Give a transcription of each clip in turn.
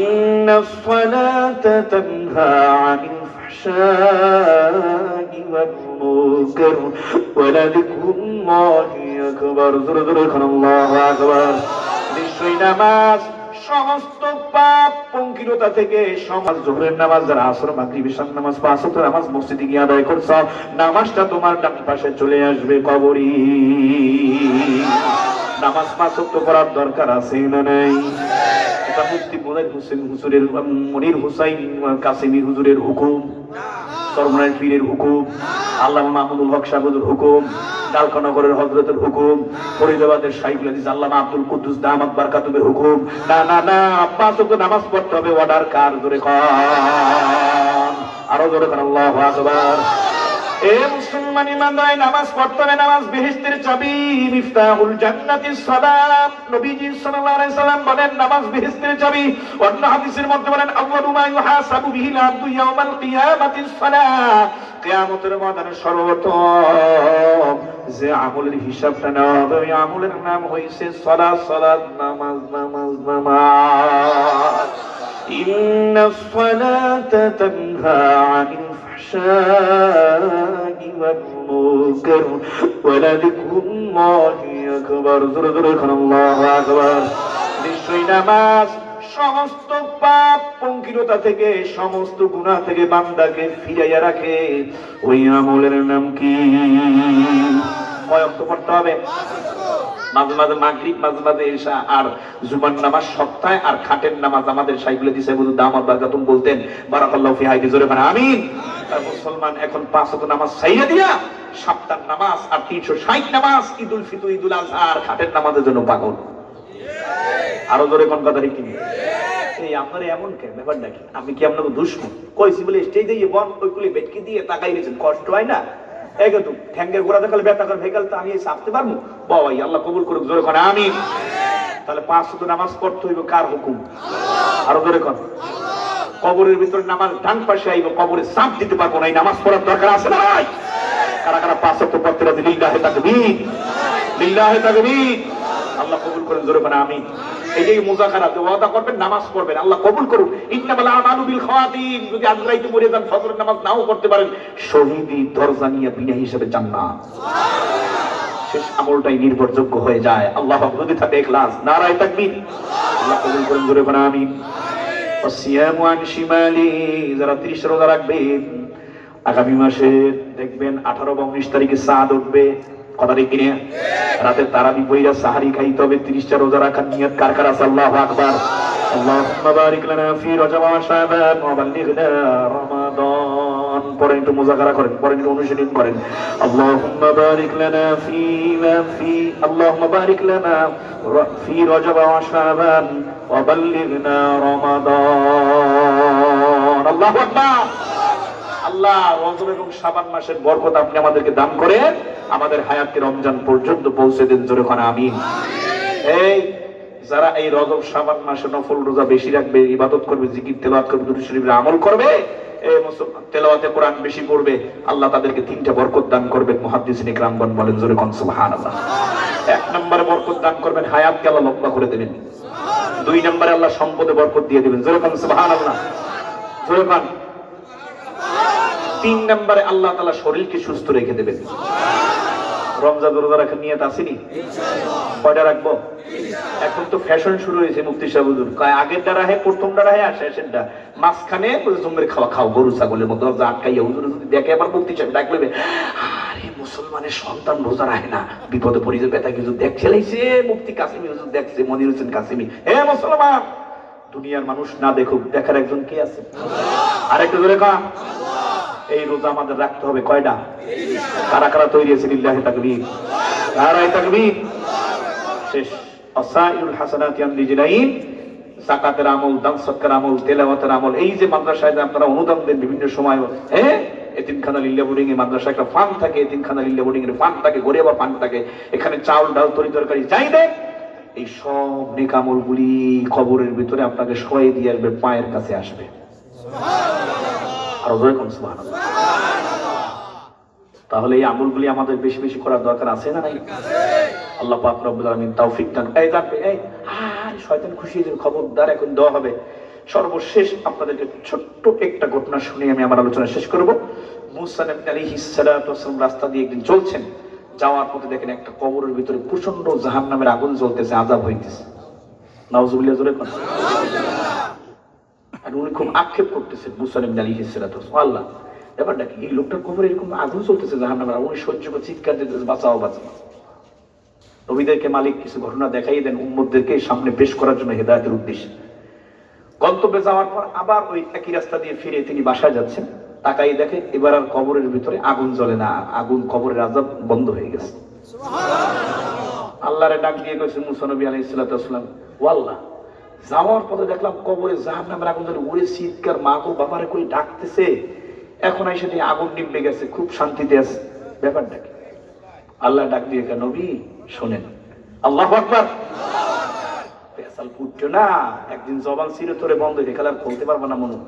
إن الصلاة تنهى عن الفحشاء والمنكر ولذكر الله أكبر زر زر الله أكبر নিশ্চয়ই নামাজ সমস্ত পাপ পঙ্কিলতা থেকে সমাজ, জোহরের নামাজ, যারা আসর মাগরিব ঈশার নামাজ পাঁচ ওয়াক্ত নামাজ মসজিদে গিয়ে আদায় করছ, নামাজটা তোমার ডান পাশে চলে আসবে কবরি। নামাজ পাঁচ পড়ার দরকার আছে না নেই? এটা মুফতি মোদাই হোসেন হুজুরের, মনির হুসাইন কাসিমির হুজুরের হুকুম সরমনাই পীরের হুকুম আল্লাহ মাহমুদুল হক সাহেবের হুকুম ডালকানগরের হজরতের হুকুম, ফরিদাবাদের সাইফুল আজিজ আল্লাহ আব্দুল কুদ্দুস দামাত বারকাতুবের হুকুম, না না না আব্বা তোকে নামাজ পড়তে হবে অর্ডার কার জোরে কর আরও জোরে কর আল্লাহু আকবার। এ মুসলমান ইমানদার নামাজ পড়তে হবে নামাজ বেহেশতের চাবি মিফতাহুল জান্নাতিস সালাম নবীজি সাল্লাল্লাহু আলাইহি সাল্লাম বলেন নামাজ বেহেশতের চাবি অন্য হাদিসের মধ্যে বলেন আউয়ালু মা ইউহাসাবু বিহিল আবদু ইয়াউমাল কিয়ামাতিস সালাহ কিয়ামতের ময়দানে সর্বপ্রথম যে আমলের হিসাবটা নেওয়া হবে ওই আমলের নাম হইছে সালাত সালাত নামাজ নামাজ নামাজ إن الصلاة تنهى عن الفحشاء والمنكر ولذكر الله أكبر زر زر الله أكبر নিশ্চয়ই নামাজ সমস্ত পাপ পঙ্কিলতা থেকে সমস্ত গুনাহ থেকে বান্দাকে ফিরাইয়া রাখে ওই আমলের নাম কি কয় অক্ত পড়তে হবে মাঝে মাঝে মাগরিব, মাঝে মাঝে এসা আর জুমার নামাজ সপ্তাহে আর খাটের নামাজ আমাদের সাইকুলে দিছে বুঝু দামাত বারকাতুম বলতেন। বারাকাল্লাহু ফি হাইদি জোরে মানে আমিন। মুসলমান এখন পাঁচ ওয়াক্ত নামাজ ছাইড়া দিয়া সপ্তাহ নামাজ আর তিনশো ষাট নামাজ ঈদুল ফিতর, ঈদুল আজহা আর খাটের নামাজের জন্য পাগল। আরও জোরে কোন কথা ঠিক? এই আপনার এমন কেন? ব্যাপারটা কি? আমি কি আপনাকে দুশ্মন? কইছি বলে স্টেজে গিয়ে বন দিয়ে তাকাই গেছেন কষ্ট হয় না? এই ঠ্যাঙ্গের গোড়া দেখালে ব্যথা করে ভেকাল তো আমি চাপতে পারব? বাবাই, আল্লাহ কবুল করুক, জোরে করে আমি তাহলে পাঁচ শুধু নামাজ পড়তে হইব কার হুকুম? আরও জোরে কর কবরের ভিতরে নামাজ ডান পাশে আইব, কবরে চাপ দিতে পারব না, এই নামাজ পড়ার দরকার আছে না ভাই? কারা কারা পাঁচ সপ্তাহ পড়তে রাজি? লিল্লাহে তাকবীর। লিল্লাহে তাকবীর। আল্লাহ কবুল করেন, জোরে মানে আমি এই যে মুজাকারা যে ওয়াদা করবেন, নামাজ পড়বেন, আল্লাহ কবুল করুন ইন্নামাল আমালু বিল খাওয়াতিম যদি আজ মরে যান, ফজরের নামাজ নাও পড়তে পারেন। শহীদি দরজা নিয়ে বিনা হিসেবে জান্নাত। শেষ আমলটাই নির্ভরযোগ্য হয়ে যায়। আল্লাহ ভক্তকে ক্লাস নারায় থাকবি আল্লাহ কবুল করে আমি সিয়াম ওয়ান শিমালি, যারা ত্রিশ রোজা রাখবে, আগামী মাসে দেখবেন আঠারো বা উনিশ তারিখে চাঁদ উঠবে। কথা কিনে? রাতে তারা বিপরীরা সাহারি খাইতে হবে, ত্রিশটা রোজা রাখার নিয়ত কার কার আছে? আল্লাহ আকবার। আল্লাহ ফি পরে একটু মুজাকারা করেন পরে একটু অনুশীলন করেন। রমজান পর্যন্ত পৌঁছে এই, যারা এই মাসে নফল রোজা বেশি রাখবে, ইবাদত করবে করবে আমল করবে তেলাওয়াতে কোরআন বেশি পড়বে, আল্লাহ তাদেরকে তিনটা বরকত দান করবেন মুহাদ্দিসিন নিকরামগণ বলেন, জোরে কোন, সুবহানাল্লাহ। এক নম্বরে বরকত দান করবেন, হায়াতকে আল্লাহ লম্বা করে দেবেন। দুই নম্বরে আল্লাহ সম্পদে বরকত দিয়ে দেবেন, জোরে কোন, সুবহানাল্লাহ। জোরে কোন। তিন নম্বরে আল্লাহ তাআলা শরীরকে সুস্থ রেখে দেবেন। রমজান রোজা রাখার নিয়ত আসেনি? কয়টা রাখব? এখন তো ফ্যাশন শুরু হয়েছে হুজুর। কয় আগের দ্বারা হে প্রথম দ্বারা হে আর শেষেরটা। মাঝখানে জমের খাওয়া খাও, গরু, ছাগলের মতো দরজা আটকাইয়া হুজুর যদি দেখে আবার মুক্তি সাহেব ডাকলে আরে, মুসলমানের সন্তান রোজা রাখে না। বিপদে পড়ে যে বেতা কিছু দেখছে লাইছে মুক্তি কাসিমি, হুজুর দেখছে, মনির হোসেন কাসিমি। হে মুসলমান, দুনিয়ার মানুষ না দেখুক, দেখার একজন কে আছে? আরেকটু ধরে কা এই রোজা আমাদের রাখতে হবে কয়টা? কারা কারা তৈরি আছে লিল্লাহি তাকবীর? নারায়ে তাকবীর? শেষ। আসাইউল হাসানাতি আন লিজলাইন যাকাতের আমল দান সদকার আমল, তেলাওয়াতের আমল, এই যে মাদ্রাসায় আপনারা অনুদান দেন বিভিন্ন সময় হ্যাঁ এতিমখানা লিল্লা বোর্ডিং এ মাদ্রাসা একটা ফান্ড থাকে, এতিমখানা লিল্লা বোর্ডিং এর ফান্ড থাকে গরিবা ফান্ড থাকে, এখানে চাউল, ডাল, তরি তরকারি যাই দেন, এই সব নেকামল গুলি খবরের ভিতরে আপনাকে সবাই দিয়ে আসবে, পায়ের কাছে আসবে। আরও জয় কম সুবহানাল্লাহ। তাহলে এই আমলগুলি আমাদের বেশি বেশি করার দরকার আছে না নাই? আল্লাহ পাক রব্বুল আলামিন তৌফিক দান। এই জানবে এই, আর শয়তান খুশি হয়ে খবরদার এখন দেওয়া হবে। সর্বশেষ আপনাদেরকে ছোট্ট একটা ঘটনা শুনে আমি আমার আলোচনা শেষ করব। মুসা নবী আলাইহিস সালাতু রাস্তা দিয়ে একদিন চলছেন। যাওয়ার পথে দেখেন একটা কবরের ভিতরে প্রচণ্ড জাহান্নামের আগুন জ্বলতেছে, আজাব হইতেছে। নাউজুবিল্লাহ, জোরে কথা আর উনি খুব আক্ষেপ করতেছেন মুসা নবী আলাইহিস সালাতু ওয়াস। আল্লাহ ব্যাপারটা কি? এই লোকটার কবরে এরকম আগুন চলতেছে জাহান্নামের আগুন উনি সহ্য করে চিৎকার দিতেছে বাঁচাও বাঁচাও। নবীদেরকে মালিক কিছু ঘটনা দেখাই দেন উম্মদদেরকে সামনে পেশ করার জন্য হেদায়তের উদ্দেশ্যে। গন্তব্যে যাওয়ার পর আবার ওই একই রাস্তা দিয়ে ফিরে তিনি বাসায় যাচ্ছেন। তাকাই দেখে এবার আর কবরের ভিতরে আগুন জ্বলে না আগুন কবরের আজাব বন্ধ হয়ে গেছে। আল্লাহরে ডাক দিয়ে গেছে মুসানবী আলাই সাল্লাম ওয়াল্লাহ যাওয়ার পথে দেখলাম কবরে জাহান নামের আগুন ধরে উড়ে শীতকার মা গো বাবারে করে ডাকতেছে। এখন এসে দিয়ে আগুন নিভে গেছে, খুব শান্তিতে আছে। ব্যাপারটা কি? আল্লাহ ডাক দিয়ে নবী, শোনেন। আল্লাহ আকবার। পেশাল ফুটছো না। একদিন জবান ছিল তোরে বন্ধ হয়ে গেলে আর পারব না মনে।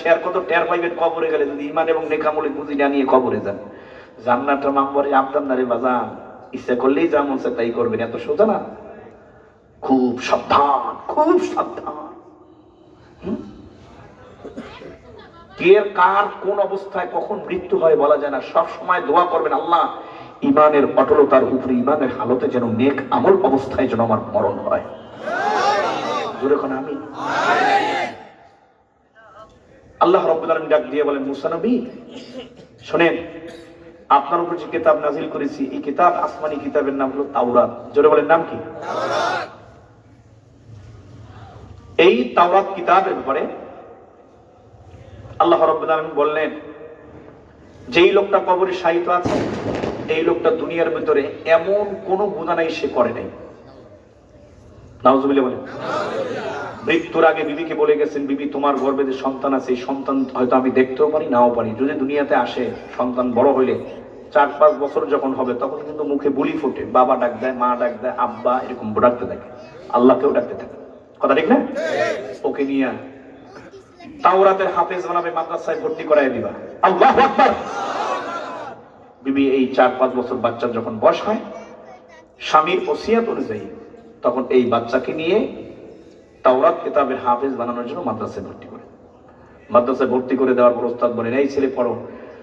শেয়ার কত টের পাইবেন কবরে গেলে, যদি ইমান এবং নেকামলি পুঁজি না নিয়ে কবরে যান। জান্নাতটা মাম্বরে আবদান না রে বাজান। ইচ্ছা করলেই যা মন তাই করবেন, এত সোজা না? খুব সাবধান খুব সাবধান। কে কার কোন অবস্থায় কখন মৃত্যু হয় বলা যায় না। সব সময় দোয়া করবেন, আল্লাহ, ইমানের অটলতার উপরে, ইমানের হালতে যেন নেক আমল অবস্থায় যেন আমার মরণ হয়। আমি? আল্লাহ রব্বুল ডাক দিয়ে বলেন, মুসা নবী, শোনেন, আপনার উপর যে কিতাব নাজিল করেছি, এই কিতাব আসমানি কিতাবের নাম হলো তাওরাত। জোরে বলেন, নাম কি? এই তাওরাত কিতাবের ব্যাপারে আল্লাহ রব্বুল আলামিন বললেন, যেই লোকটা কবরে শায়িত আছে, এই লোকটা দুনিয়ার ভিতরে এমন কোন গুণা নাই সে করে নাই। নাউজুবিল্লাহ মৃত্যুর আগে বিবিকে বলে গেছেন, বিবি, তোমার গর্ভে যে সন্তান আছে, এই সন্তান হয়তো আমি দেখতেও পারি, নাও পারি। যদি দুনিয়াতে আসে, সন্তান বড় হইলে চার পাঁচ বছর যখন হবে, তখন কিন্তু মুখে বুলি ফুটে। বাবা ডাক দেয়, মা ডাক দেয়, আব্বা এরকম ডাকতে থাকে। আল্লাহকেও ডাকতে থাকে। কথা ঠিক না? ওকে নিয়ে তাওরাতের হাফেজ বানাবে মাদ্রাসায় ভর্তি করায় দিবা। আল্লাহ আকবার! বিবি এই চার পাঁচ বছর বাচ্চার যখন বয়স হয় স্বামীর ওসিয়াত অনুযায়ী তখন এই বাচ্চাকে নিয়ে তাওরাত কিতাবের হাফেজ বানানোর জন্য মাদ্রাসায় ভর্তি করে। মাদ্রাসায় ভর্তি করে দেওয়ার পর ওস্তাদ বলেন এই ছেলে পড়ো।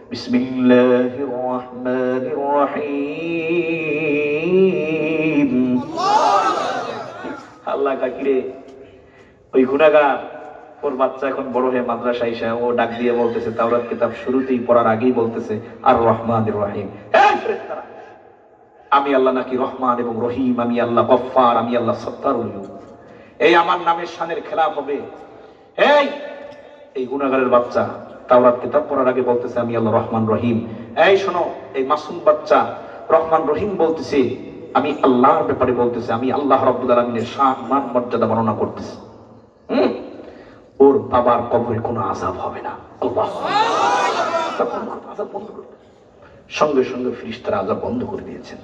বিসমিল্লাহির রহমানির রহিম। আল্লাহ কাকিরে ওই গুনাগার ওর বাচ্চা এখন বড় হয়ে মাদ্রাসা এসে ও ডাক দিয়ে বলতেছে, তাওরাত কিতাব শুরুতেই পড়ার আগেই বলতেছে, আর রহমান রহিম। আমি আল্লাহ নাকি রহমান এবং রহিম, আমি আল্লাহ গফফার, আমি আল্লাহ সত্তার এই আমার নামের শানের খেলাফ হবে। এই এই গুনাগারের বাচ্চা, তাওরাত কিতাব পড়ার আগে বলতেছে, আমি আল্লাহ রহমান, রহিম। এই শোনো, এই মাসুম বাচ্চা, রহমান, রহিম বলতেছে, আমি আল্লাহর ব্যাপারে বলতেছে, আমি আল্লাহ রব্বুল আলমিনের শান, মান, মর্যাদা বর্ণনা করতেছি। বাবার কবরে কোনো আজাব হবে না। সঙ্গে সঙ্গে ফিরিস্তারা আজাব বন্ধ করে দিয়েছেন।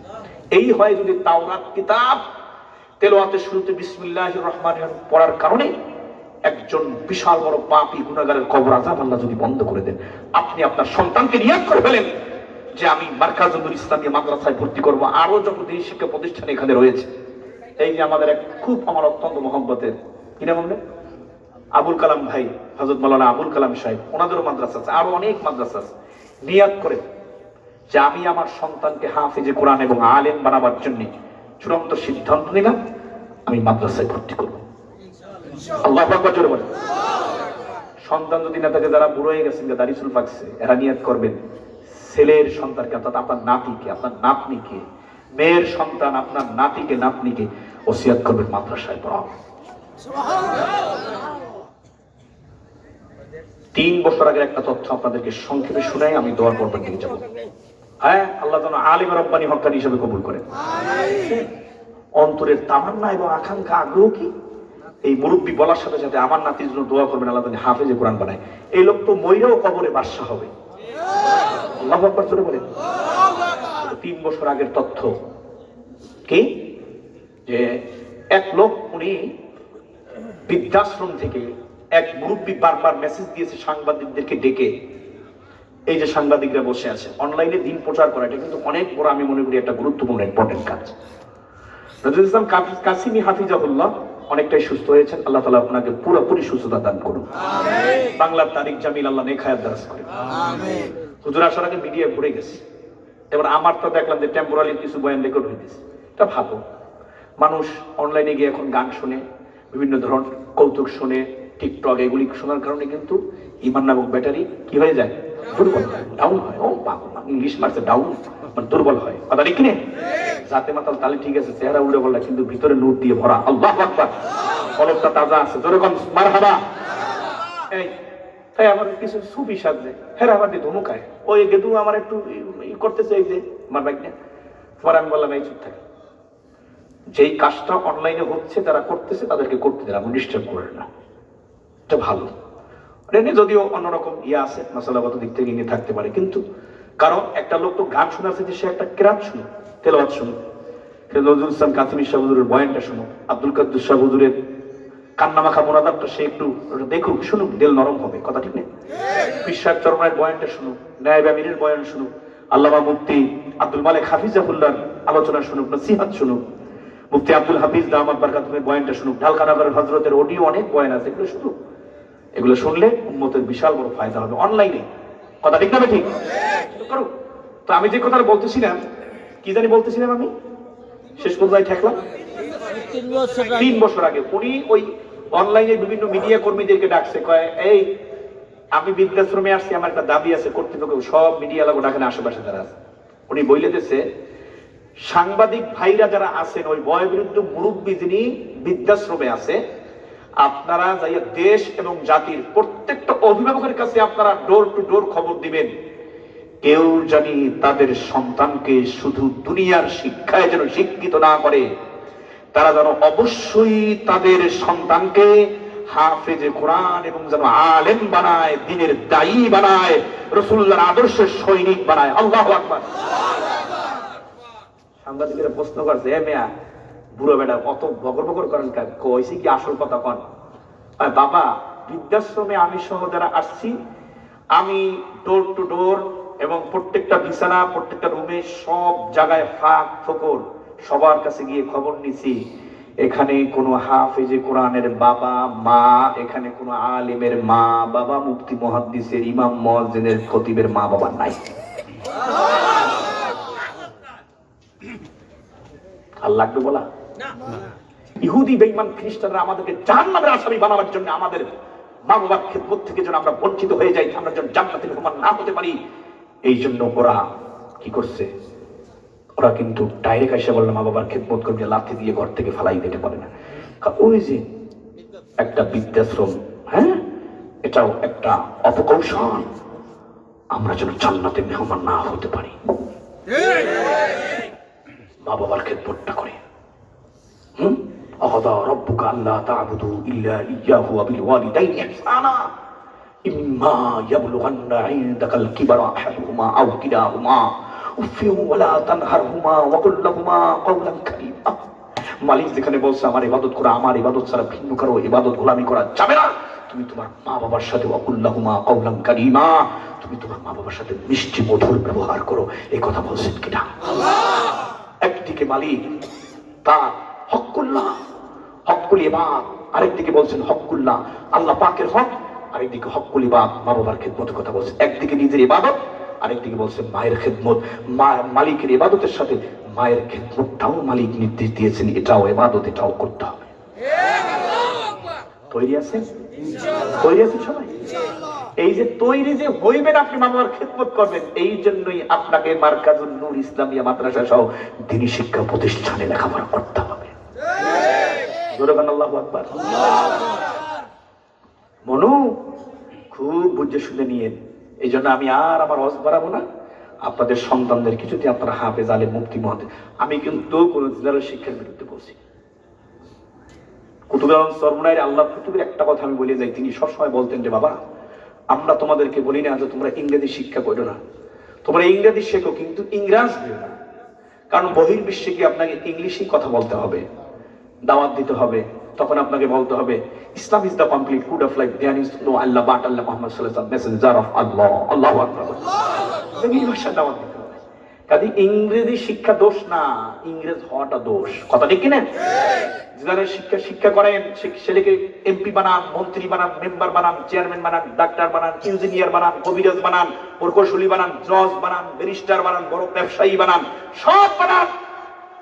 এই হয় যদি তাওরাত কিতাব তেলোয়াতের শুরুতে বিসমিল্লাহ রহমান পড়ার কারণে একজন বিশাল বড় পাপি গুণাগারের কবর আজাব আল্লাহ যদি বন্ধ করে দেন, আপনি আপনার সন্তানকে নিয়াত করে ফেলেন যে আমি মার্কাজুল ইসলামী মাদ্রাসায় ভর্তি করব আরও যত দিন শিক্ষা প্রতিষ্ঠান এখানে রয়েছে। এই যে আমাদের এক খুব আমার অত্যন্ত মহব্বতের, কি নাম বললেন আবুল কালাম ভাই হজরত মালানা আবুল কালাম সাহেব, ওনাদেরও মাদ্রাসা আছে, আরও অনেক মাদ্রাসা আছে। নিয়াত করে যে আমি আমার সন্তানকে হাফিজে কোরআন এবং আলেম বানাবার জন্য চূড়ান্ত সিদ্ধান্ত নিলাম, আমি মাদ্রাসায় ভর্তি করব। আল্লাহ জোরে বলেন। সন্তান যদি না থাকে যারা বুড়ো হয়ে গেছেন দাড়ি চুল পাকছে এরা নিয়াত করবেন, ছেলের সন্তানকে, অর্থাৎ আপনার নাতিকে, আপনার নাতনিকে, মেয়ের সন্তান, আপনার নাতিকে, নাতনিকে ওসিয়াত করবেন মাদ্রাসায় পড়াও। তিন বছর আগের একটা তথ্য আপনাদেরকে সংক্ষেপে শুনাই, আমি দোয়ার পর্বের দিকে যাব। হ্যাঁ আল্লাহ যেন আলিম রব্বানি হকানি হিসেবে কবুল করে অন্তরের তামান্না এবং আকাঙ্ক্ষা, আগ্রহ কি? এই মুরব্বী বলার সাথে সাথে আমার নাতির জন্য দোয়া করবেন, আল্লাহ হাফেজে কোরআন বানায়। এই লোক তো ময়রাও কবরে বাদশা হবে। আল্লাহ আকবার বলেন। তিন বছর আগের তথ্য কি? যে এক লোক, উনি বৃদ্ধাশ্রম থেকে এক মুরব্বী বারবার মেসেজ দিয়েছে সাংবাদিকদেরকে ডেকে। এই যে সাংবাদিকরা বসে আছে অনলাইনে দিন প্রচার করা এটা কিন্তু অনেক বড় আমি মনে করি একটা গুরুত্বপূর্ণ ইম্পর্টেন্ট কাজ। নজরুল ইসলাম কাসিমি হাফিজাহুল্লাহ অনেকটাই সুস্থ হয়েছেন আল্লাহ তালা আপনাকে পুরোপুরি সুস্থতা দান করুন। বাংলার তারিখ জামিল আল্লাহ নেখায়াত দারাজ করে। হুজুর আসার আগে মিডিয়া ঘুরে গেছে। এবার আমার তো দেখলাম যে টেম্পোরারি কিছু বয়ান রেকর্ড হয়ে গেছে। এটা ভালো মানুষ অনলাইনে গিয়ে এখন গান শুনে বিভিন্ন ধরনের কৌতুক শুনে টিকটক এগুলি শোনার কারণে কিন্তু ইমান নামক ব্যাটারি কি হয়ে যায়? দুর্বল ডাউন হয়। ও ইংলিশ মারছে ডাউন মানে দুর্বল হয়। কথা ঠিক কিনে? যাতে মাতাল তাহলে ঠিক আছে, চেহারা উল্টে বললা কিন্তু ভিতরে নূর দিয়ে ভরা। আল্লাহ আকবার। কলমটা তাজা আছে যেরকম মার হাবা এই তাই আমার কিছু সুফি সাজছে হ্যাঁ আমার দিয়ে ধমুকায়। ওই গেদু আমার একটু ই- ই করতেছে, এই যে আমার বাইক নিয়ে। তোমার আমি বললাম, এই চুপ থাকে। যেই কাজটা অনলাইনে হচ্ছে, যারা করতেছে, তাদেরকে করতে আপনি ডিস্টার্ব করেন না। এটা ভালো। এটা নিয়ে যদিও অন্যরকম ইয়ে আছে, মশলাগত দিক থেকে নিয়ে থাকতে পারে, কিন্তু কারণ একটা লোক তো গান শোনাচ্ছে যে সে একটা কেরাত নজরুল ইসলাম শাহুজুরের বয়ানটা শুনুক, আব্দুল কাদ্দুর শাহ হুজুরের কান্নামাখা মোনাদারটা সে একটু দেখুক, শুনুক, দিল নরম হবে, কথা ঠিক নেই? বিশ্বাস চরমায়ের বয়ানটা শুনুক ন্যায় বয়ান শুনুক, আল্লামা মুফতি আব্দুল মালিক হাফিজাহুল্লার আলোচনা শুনুক, নসিহাত শুনুক, মুফতি আব্দুল হাফিজ বয়ানটা শুনুক ঢালকানগরের হজরতের অডিও অনেক বয়ান আছে, এগুলো শুনুক। এগুলো শুনলে উন্মতের বিশাল বড় ফায়দা হবে অনলাইনে। কথা ঠিক না ঠিক? করুক তো আমি যে কথাটা বলতেছিলাম, কি জানি বলতেছিলাম আমি? শেষ পর্যায়ে ঠেকলাম। তিন বছর আগে উনি ওই অনলাইনে বিভিন্ন মিডিয়া কর্মীদেরকে ডাকছে, কয়, এই, আমি বৃদ্ধাশ্রমে আসছি, আমার একটা দাবি আছে, কর্তৃপক্ষ সব মিডিয়া লাগো ডাকেন, আশেপাশে আছে। উনি বইলে দিচ্ছে সাংবাদিক ভাইরা যারা আছেন, ওই বয়বৃদ্ধ মুরব্বী যিনি বৃদ্ধাশ্রমে আছে আপনারা যাইয়া দেশ এবং জাতির প্রত্যেকটা অভিভাবকের কাছে আপনারা ডোর টু ডোর খবর দিবেন। কেউ জানি তাদের সন্তানকে শুধু দুনিয়ার শিক্ষায় যেন শিক্ষিত না করে, তারা যেন অবশ্যই তাদের সন্তানকে হাফেজে কোরআন এবং যেন আলেম বানায়, দিনের দায়ী বানায়, রসুল্লাহর আদর্শের সৈনিক বানায়। আল্লাহ আকবার। সাংবাদিকেরা প্রশ্ন করছে, এ মেয়া বুড়ো বেটা অত বকর বকর করেন কইছি কি আসল কথা কন? বাবা বৃদ্ধাশ্রমে আমি সহ যারা আসছি আমি ডোর টু ডোর এবং প্রত্যেকটা বিছানা প্রত্যেকটা রুমে সব জায়গায় ফাঁক ফকর সবার কাছে গিয়ে খবর নিছি। এখানে কোনো হাফেজে কোরআনের বাবা মা এখানে কোনো আলিমের মা বাবা মুফতি মহাদ্দিসের ইমাম মসজিদের খতিবের মা বাবা নাই। লাগবে বলা? ইহুদি বেইমান খ্রিস্টানরা আমাদেরকে জাহান্নামের আসামি বানাবার জন্য আমাদের মা বাবার খেদমত থেকে যেন আমরা বঞ্চিত হয়ে যাই আমরা যেন জান্নাতের মেহমান না হতে পারি এই জন্য ওরা কি করছে? ওরা কিন্তু ডাইরেক্ট এসে বলল মা বাবার খেদমত করবে লাথি দিয়ে ঘর থেকে ফালাই দিতে পারে না। ওই যে একটা বৃদ্ধাশ্রম হ্যাঁ? এটাও একটা অপকৌশল। আমরা যেন জান্নাতের মেহমান না হতে পারি। মা বাবার খেদমতটা করে। হুম أخذ ربك ألا تعبدوا إلا إياه وبالوالدين إحسانا إما يبلغن عندك الكبر أحدهما أو كلاهما أف ولا تنهرهما وقل لهما قولا كريما মালিক যেখানে বলছে আমার ইবাদত করা আমার ইবাদত ছাড়া ভিন্ন কারো ইবাদত গোলামি করা যাবে না তুমি তোমার মা বাবার সাথে অকুল্লাহুমা কৌলাম কারিমা তুমি তোমার মা বাবার সাথে মিষ্টি মধুর ব্যবহার করো এই কথা বলছেন কিনা একদিকে মালিক তার হকুল্লাহ হকুল ইবাদ। আরেকদিকে বলছেন হকুল্লাহ আল্লাহ পাকের হক আরেকদিকে হকুল ইবাদ। মা বাবার কথা বলছেন। একদিকে নিজের ইবাদত আরেকদিকে বলছেন মায়ের খেদমত। মা মালিকের ইবাদতের সাথে মায়ের খেদমতটাও মালিক নির্দেশ দিয়েছেন। এটাও ইবাদত এটাও করতে হবে। তৈরি আছে? তৈরি আছে সবাই? এই যে তৈরি যে হইবেন আপনি মামার খেদমত করবেন এই জন্যই আপনাকে মার্কাজুল নূর ইসলামিয়া মাদ্রাসা সহ দিনী শিক্ষা প্রতিষ্ঠানে লেখাপড়া করতে হবে। জোরে বলেন আল্লাহু মনু, খুব বুঝে শুনে নিয়ে এই জন্য আমি আর আমার অজ বাড়াবো না। আপনাদের সন্তানদের কিছুতে আপনারা হাফেজ আলে মুক্তি মহাদেব আমি কিন্তু কোন জেলার শিক্ষার বিরুদ্ধে বলছি আল্লাহ কুতুবের একটা কথা আমি বলে যাই, তিনি সবসময় বলতেন যে, বাবা, আমরা তোমাদেরকে বলি না যে তোমরা ইংরেজি শিক্ষা করো না। তোমরা ইংরেজি শেখো, কিন্তু ইংরাজ দিও না। কারণ বহির্বিশ্বে কি আপনাকে ইংলিশেই কথা বলতে হবে? দাওয়াত দিতে হবে। তখন আপনাকে বলতে হবে Islam is the complete food of life there is no Allah but Allah Mohammad সাল্লাল্লাহু আলাইহি মেসেঞ্জার অফ আল্লাহ আল্লাহু আকবার এই ভাষা দাওয়াত দিতে হবে। কাজে ইংরেজি শিক্ষা দোষ না ইংরেজ হওয়াটা দোষ। কথা ঠিক কিনা? যারা শিক্ষা শিক্ষা করেন ছেলেকে এমপি বানান মন্ত্রী বানান মেম্বার বানান চেয়ারম্যান বানান ডাক্তার বানান ইঞ্জিনিয়ার বানান কবিরাজ বানান প্রকৌশলী বানান জজ বানান ব্যারিস্টার বানান বড় ব্যবসায়ী বানান সব বানান।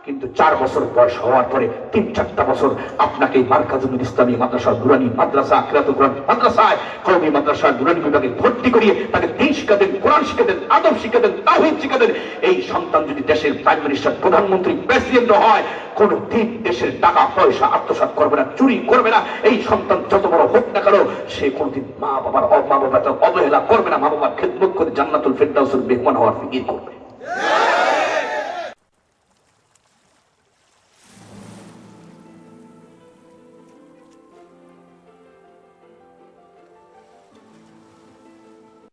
কিন্তু চার বছর বয়স হওয়ার পরে তিন চারটা বছর আপনাকে মার্কাজুল ইসলামী মাদ্রাসা দুরানি মাদ্রাসা, আখরাতুল কোরআন মাদ্রাসায় কওমি মাদ্রাসা দুরানি বিভাগে ভর্তি করিয়ে তাকে দিন শিক্ষা দেন, কোরআন শিক্ষা দেন, আদব শিক্ষা দেন তাহিদ শিক্ষা দেন। এই সন্তান যদি দেশের প্রাইম মিনিস্টার, প্রধানমন্ত্রী, প্রেসিডেন্ট হয় কোন দিন দেশের টাকা, পয়সা, আত্মসাৎ করবে না, চুরি করবে না। এই সন্তান যত বড় হোক না কেন, সে কোনদিন মা বাবার মা বাবার অবহেলা করবে না মা বাবার খেদমত করে জান্নাতুল ফেরদাউসের বেহমান হওয়ার ফিকির করবে।